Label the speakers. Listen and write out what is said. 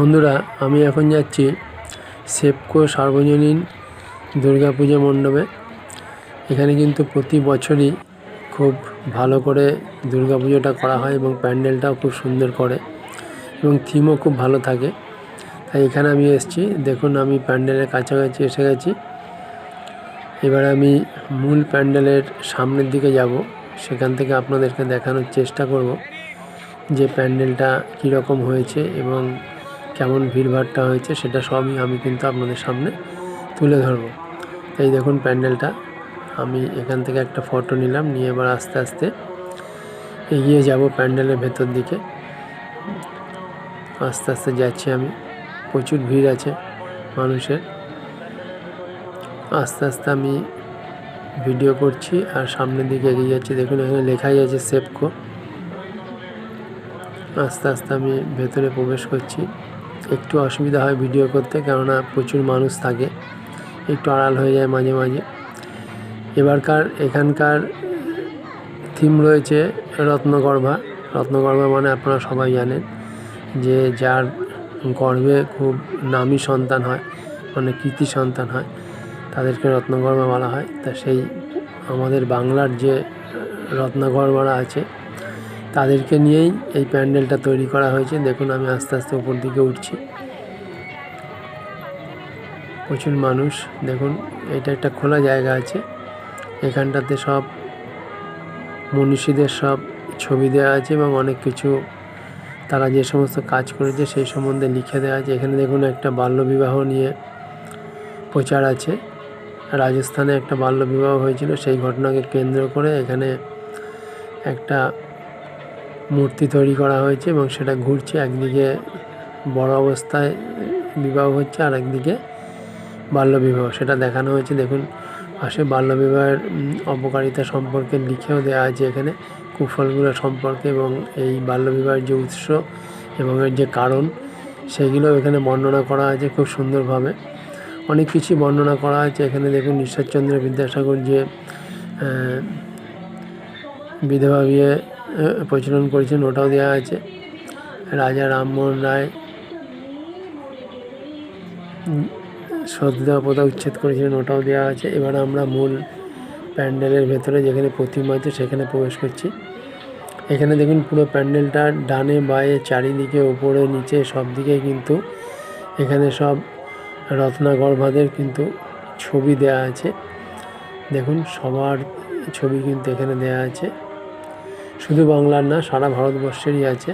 Speaker 1: বন্ধুরা, আমি এখন যাচ্ছি সেপকো সার্বজনীন দুর্গা পুজো মণ্ডপে। এখানে কিন্তু প্রতি বছরই খুব ভালো করে দুর্গা পুজোটা করা হয় এবং প্যান্ডেলটাও খুব সুন্দর করে এবং থিমও খুব ভালো থাকে। তাই এখানে আমি এসেছি। দেখুন, আমি প্যান্ডেলের কাছাকাছি এসে গেছি। এবার আমি মূল প্যান্ডেলের সামনের দিকে যাব। সেখান থেকে আপনাদেরকে দেখানোর চেষ্টা করব যে প্যান্ডেলটা কীরকম হয়েছে এবং কেমন ভিড়ভাড়টা হয়েছে সেটা সবই আমি কিন্তু আপনাদের সামনে তুলে ধরবো। এই দেখুন প্যান্ডেলটা। আমি এখান থেকে একটা ফটো নিলাম, নিয়ে এবার আস্তে আস্তে এগিয়ে যাব প্যান্ডেলের ভেতর দিকে। আস্তে আস্তে যাচ্ছি আমি। প্রচুর ভিড় আছে মানুষের। আস্তে আস্তে আমি ভিডিও করছি আর সামনের দিকে এগিয়ে যাচ্ছি। দেখুন, এখানে লেখাই আছে সেপকো। আস্তে আস্তে আমি ভেতরে প্রবেশ করছি। একটু অসুবিধা হয় ভিডিও করতে কেননা প্রচুর মানুষ থাকে, একটু আড়াল হয়ে যায় মাঝে মাঝে। এবারকার, এখানকার থিম রয়েছে রত্নগর্ভা। রত্নগর্ভা মানে আপনারা সবাই জানেন যে যার গর্ভে খুব নামী সন্তান হয় মানে কৃতি সন্তান হয়, তাদেরকে রত্নগর্ভা বলা হয়। তা সেই আমাদের বাংলার যে রত্নগর্ভারা আছে তাদেরকে নিয়েই এই প্যান্ডেলটা তৈরি করা হয়েছে। দেখুন, আমি আস্তে আস্তে উপর দিকে উঠছি। প্রচুর মানুষ। দেখুন, এটা একটা খোলা জায়গা আছে। এখানটাতে সব মনীষীদের সব ছবি দেওয়া আছে এবং অনেক কিছু তারা যে সমস্ত কাজ করেছে সেই সম্বন্ধে লিখে দেওয়া আছে। এখানে দেখুন, একটা বাল্যবিবাহ নিয়ে প্রচার আছে। রাজস্থানে একটা বাল্যবিবাহ হয়েছিল, সেই ঘটনাকে কেন্দ্র করে এখানে একটা মূর্তি তৈরি করা হয়েছে এবং সেটা ঘুরছে। একদিকে বড় অবস্থায় বিবাহ হচ্ছে আর একদিকে বাল্যবিবাহ সেটা দেখানো হয়েছে। দেখুন, পাশে বাল্যবিবাহের অপকারিতা সম্পর্কে লিখেও দেওয়া আছে এখানে। কুফলগুলো সম্পর্কে এবং এই বাল্যবিবাহের যে উৎস এবং এর যে কারণ সেগুলো এখানে বর্ণনা করা আছে খুব সুন্দরভাবে। অনেক কিছুই বর্ণনা করা আছে। এখানে দেখুন, ঈশ্বরচন্দ্র বিদ্যাসাগর যে বিধবা বিয়ে প্রচলন করেছেন, ওটাও দেওয়া আছে। রাজা রামমোহন রায় সতীদাহ প্রথা উচ্ছেদ করেছিলেন, ওটাও দেওয়া আছে। এবার আমরা মূল প্যান্ডেলের ভেতরে যেখানে প্রতিমা আছে, সেখানে প্রবেশ করছি। এখানে দেখুন পুরো প্যান্ডেলটা ডানে বায়ে, চারিদিকে উপরে নিচে সব দিকে কিন্তু এখানে সব রত্নাগর্ভাদের কিন্তু ছবি দেওয়া আছে। দেখুন সবার ছবি কিন্তু এখানে দেওয়া আছে। শুধু বাংলার না সারা ভারতবর্ষেরই আছে।